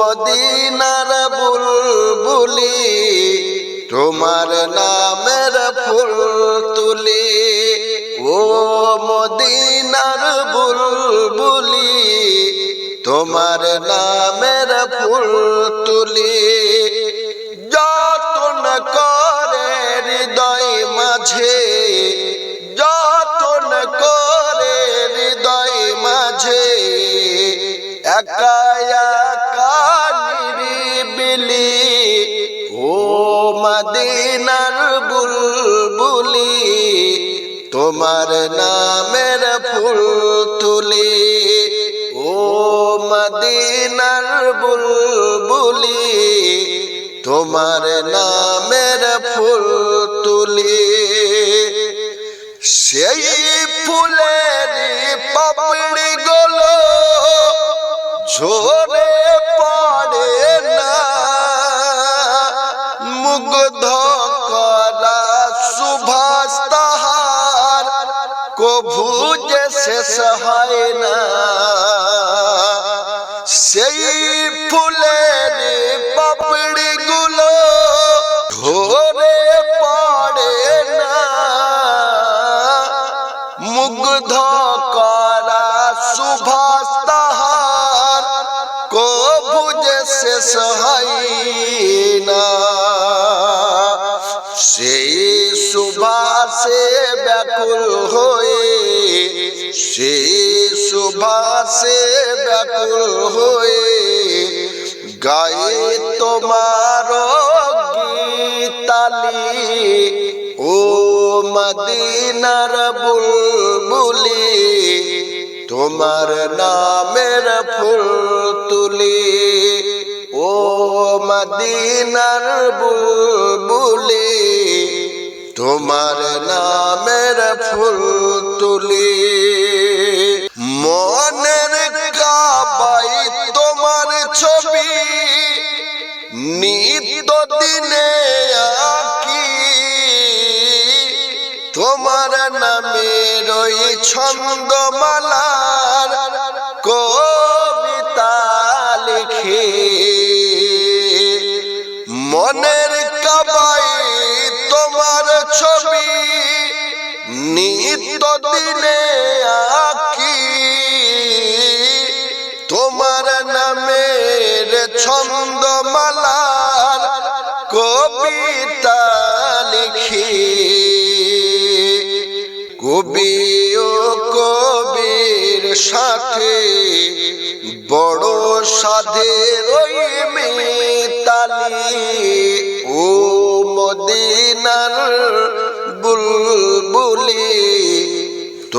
মদিনার বুলবুলি, তোমার নামের ফুল তুলি। ও মদিনার বুলবুলি, তোমার নামের ফুল তুলি। যতন করে হৃদয় মাঝে, যতন করে হৃদয় মাঝে একা নিরিবিলি ও মদিনার বুলবুলি, তোমার নামের ফুল তুলি, ও মদিনার বুলবুলি, তোমার নামের ফুল তুলি। সেই ফুলের পাপড়ি গুলো ঝরে কভু যে শেষ হয় না সেই ফুলের পাপড়ি গুলো ঝরে পড়ে না মুগ্ধ করা সুভাষ তাহার কভু যে শেষ হয় না সুভাষে ব্যাকুল হয়ে সেই সুভাষে ব্যাকুল হয়ে গায়ে তোমার গীতালি, ও মদিনার বুলবুলি, তোমার নামের ফুল তুলি। ও মদিনার বুলবুলি তোমার নামের ফুল তুলি। মনের কাবাই তোমার ছবি। নিত্য দিনে আঁকি। তোমার নামের ওই ছন্দমালার কবিতা লিখি। ছন্দমালার কবিতা লিখি। কবি ও কবির সাথে বড় সাধের ওই মিতালি। ও মদিনার বুলবুলি